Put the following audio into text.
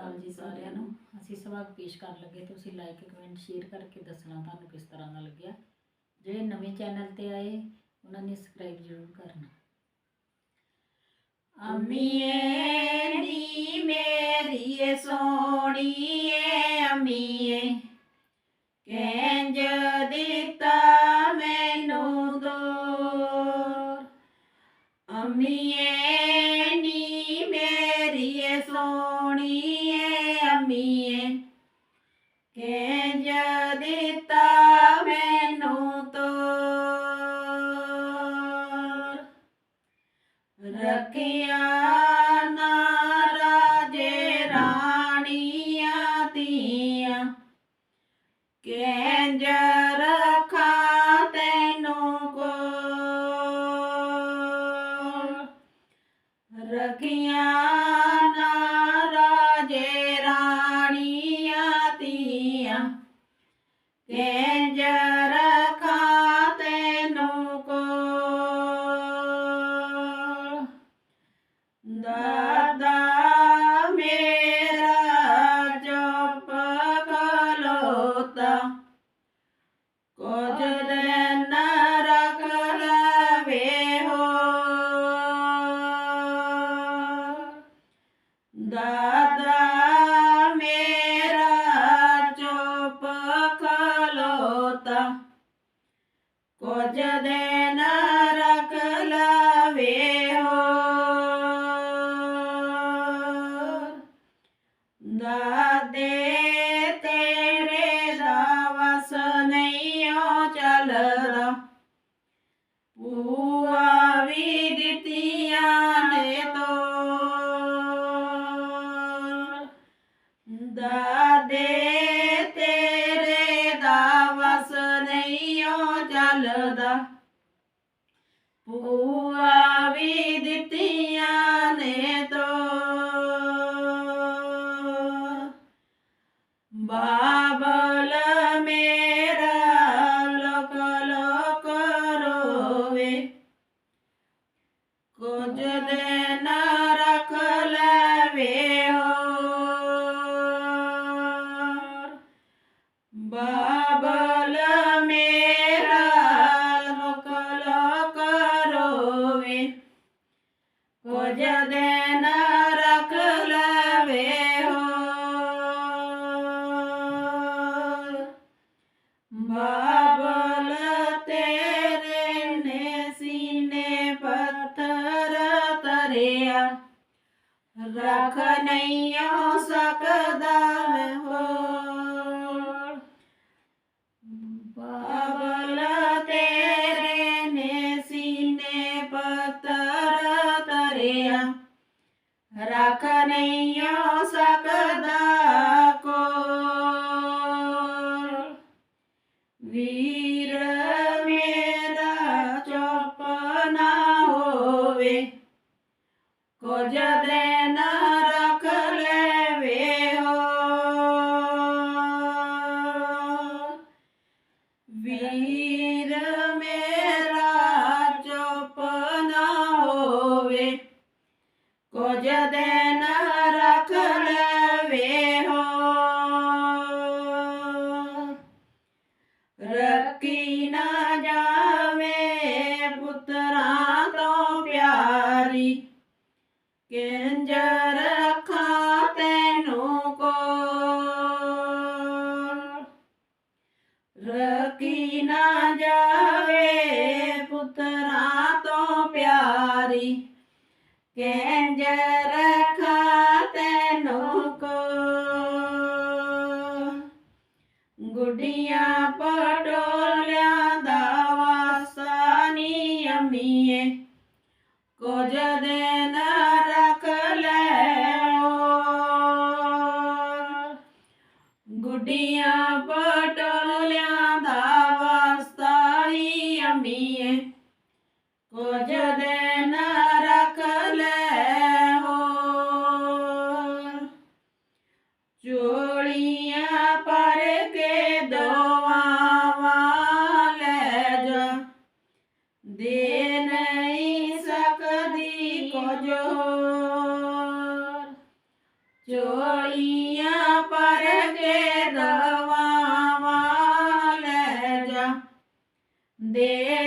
ਅਕਾਲ ਜੀ ਸਾਰਿਆਂ ਨੂੰ। ਅਸੀਂ ਸਵਾਗਤ ਪੇਸ਼ ਕਰਨ ਲੱਗੇ। ਤੁਸੀਂ ਲਾਈਕ ਕਮੈਂਟ ਸ਼ੇਅਰ ਕਰਕੇ ਦੱਸਣਾ ਤੁਹਾਨੂੰ ਕਿਸ ਤਰ੍ਹਾਂ ਦਾ ਲੱਗਿਆ। ਜਿਹੜੇ ਨਵੇਂ ਚੈਨਲ ਤੇ ਆਏ, ਉਹਨਾਂ ਨੇ ਸਬਸਕ੍ਰਾਈਬ ਜ਼ਰੂਰ ਕਰਨਾ। ਅਮੀਏ ਨੀ ਮੇਰੀਏ ਸੋਣੀਏ ਅਮੀਏ। ਕੈਂਜ ਦਿੱਤਾ ਮੈਨੂੰ ਦੂਰ। ਅਮੀਏ ਕੈਂਜ ਦਿੱਤਾ ਮੈਨੂੰ ਤੋਰ। ਰਖਿਆ ਕੈਂਜ ਦਾਦੇ ਤੇਰੇ ਦਾ ਵਸ ਨਹੀਂ ਚਲਦਾ। ਚੱਲਦਾ ਪੂਆ ਵੀ ਦਿੱਤੀਆਂ ਨੇ ਤੋਰ ਦਾਦੇ ਤੇਰੇ ਦਾ ਵਸ ਨਹੀਂ ਓ ਚੱਲਦਾ। ਪੂਆ ਬਾਬਲ ਮੇਰਾ ਲੋਕ ਲੋਕ ਰੋਵੇ ਕੁਝ ਦਿਨ ਰੱਖ ਲਵੇ ਹੋ ਬਾਬਲ ਮੇਰਾ ਲੋਕ ਲੋਕ ਰੱਖ ਨਹੀਂ ਸਕਦਾ ਮੈਂ ਹੋਰ। ਬਾਬਲ ਤੇਰੇ ਨੇ ਸੀਨੇ ਪੱਥਰ ਤਰਿਆ ਰੱਖ ਨਹੀਂ ਸਕਦਾ ਕੋਲ। ਵੀਰ ਜਦੇ ਦਿਨ ਰੱਖ ਲਵੇ ਹੋ। ਰੱਖੀ ਨਾ ਜਾ ਕਿੰਜ ਰੱਖਾਂ ਤੈਨੂੰ ਕੋ ਗੁੱਡੀਆਂ ਪਟੋਲਿਆਂ ਦਾ ਵਾਸਾ ਨੀ ਅੰਮੀਏ ਕੁਝ ਦਿਨ ਰੱਖ ਲੈ ਗੁੱਡੀਆਂ ਪਟੋਲਿਆਂ ਦਾ ਵਾਸਤਾ ਨੀ ਅੰਮੀਏ ਕੁਝ ਦੇ ਨਹੀਂ ਸਕਦੀ ਕੁਝ ਹੋਰ। ਚੋਈਆਂ ਪਰ ਕੇ ਦਵਾਵਾਂ ਲੈ ਜਾ। ਦੇ